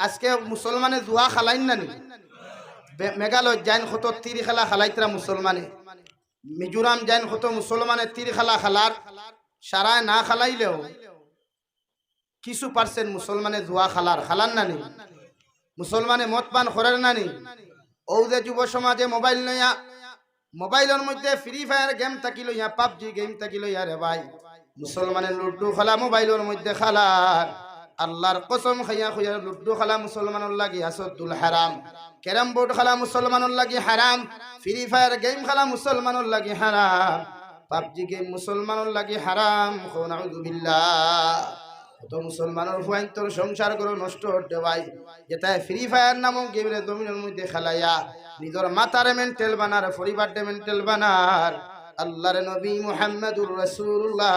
আজকে মুসলমানে জুয়া খালাইন নানি মেঘালয় যাইন কত তীর খেলা খালাইতরা মুসলমানে। মিজোরাম যাইন কত মুসলমানে তীর খেলা খালার। সারায় না খালাইলেও কিছু পার্সেন্ট মুসলমানে জুয়া খালার। খালার নানি মুসলমানে মদ পান করার নানি ও যে যুব সমাজে মোবাইল লইয়া মোবাইলের মধ্যে ফ্রি ফায়ার গেম থাকি লইয়া, পাবজি গেম থাকি লইয়া রে ভাই। মুসলমানের লুড্ডু খেলা, মোবাইলের মধ্যে খালার। আল্লাহর কসম খাইয়া খুঁয়া লুড্ডু খালা মুসলমানের লাগি আসদ্দুল হারাম ক্যারাম বোর্ড খালা মুসলমানের লাগি হারাম ফ্রি ফায়ার গেম খালা মুসলমানের লাগি হারাম পাবজি গেম মুসলমানের লাগি হারাম বিল্লাহ। কত মুসলমানের ফুয়াইন তোর সংসার করে নষ্ট হতে ভাই যেটায় ফ্রি ফায়ার নামক গেমের জমিনের মধ্যে খেলাইয়া নিজের মাতারে মেন্টেল বানার পরিবারটা মেন্টেল বানার আল্লাহর নবী মুহাম্মদুর রাসূলুল্লাহ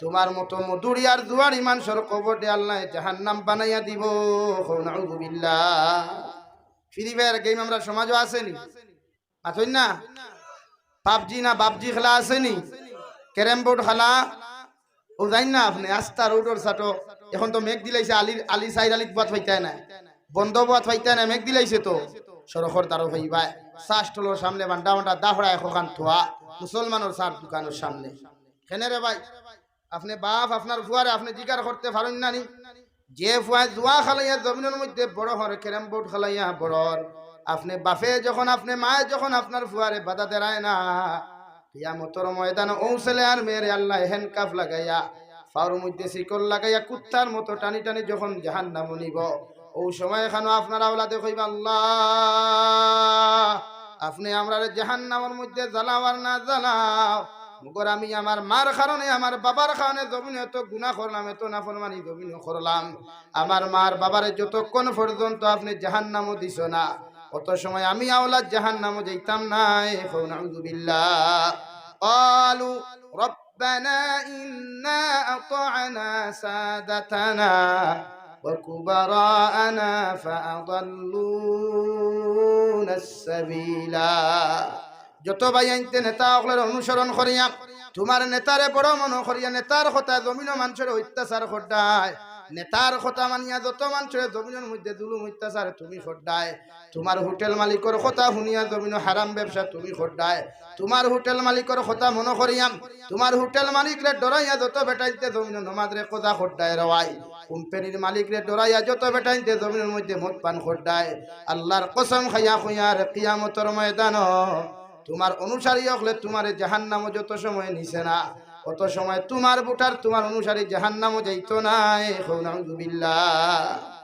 তোমার মতো মধুরিয়ার দুয়ার ইমান সর কবরে আল্লাহ জাহান্নাম বানাইয়া দিব। নাউযুবিল্লাহ ফ্রি ফায়ার গেম আমরা সমাজও আসেনি। আছেন না? পাবজি না বাবজি খেলা আসেনি। ক্যারেম বোর্ড খেলা। ও জানি না আপনি, আস্তা রোডর সাটো এখন তো মেঘ দিলাইছে, আলি আলি সাইড আলিত বাত ফাইতায় না। বন্ধ বাত ফাইতায় না, মেঘ দিলাইছে তো। সরখর ভাইবাই চা স্টলের সামনে বান্ডা বান্ডা দাহড়া এখান থোয়া। মুসলমানের চার দোকানের সামনে। কেনে রে ভাই? আপনি বাপ, আপনার ফুয়ারে আপনি জিকার করতে পারেন না নি যে ফুয়ায় জুয়া খালাইয়া জমিনের মধ্যে বড় হর ক্যারাম বোর্ড খালাইয়া বড় আপনি বাপে যখন, আপনি মায়ে যখন আপনার ফুয়ারে বাধা দেরায় না ময়দান আর আল্লাহ লাগাইয়া মধ্যে লাগাইয়া, কুত্তার মতো টানি টানি যখন নিব সময় আল্লাহ, আপনি আমরা জাহান নামের মধ্যে জ্বালাও আর না জ্বালাও। মুগর আমি আমার মার কারণে আমার বাবার কারণে জমিনে এত গুণা করলাম এত নাফরমানি জমিনে করলাম আমার মার বাবারে যতক্ষণ পর্যন্ত আপনি জাহান নামও দিছ না অত সময় আমি আওলাদ জাহান নামও যাইতাম নাই বিল্লাহ قالوا ربنا إنا أطعنا سادتنا وكبراءنا فأضلونا السبيلا যত ভাই আনতে নেতা সকলের অনুসরণ করিয়া, তোমার নেতারে বড় মনে করিয়া, নেতার কথা জমিন মানুষের অত্যাচার খড্ডায় নেতার কথা মানিয়া যত মানুষের জমিনের মধ্যে জুলুম, অত্যাচার তুমি খড্ডায় তোমার হোটেল মালিকর কথা শুনিয়া জমিন হারাম ব্যবসা তুমি খড্ডায় তোমার হোটেল মালিকর কথা মনে করিয়াম তোমার হোটেল মালিকরে ডরাইয়া যত বেটাইতে জমিন নমাজরে কথা খড্ডায় রওয়াই কোম্পানির মালিকরে ডরাইয়া যত বেটাইতে জমিনের মধ্যে মদ পান খড্ডায় আল্লাহর কসম খাইয়া খুইয়ার কিয়ামতর ময়দান তোমার অনুসারী হলে তোমার জাহান্নাম যত সময় নিছে না, অত সময় তোমার বুটার তোমার অনুসারী জাহান্নামও যাইতো না বিল্লাহ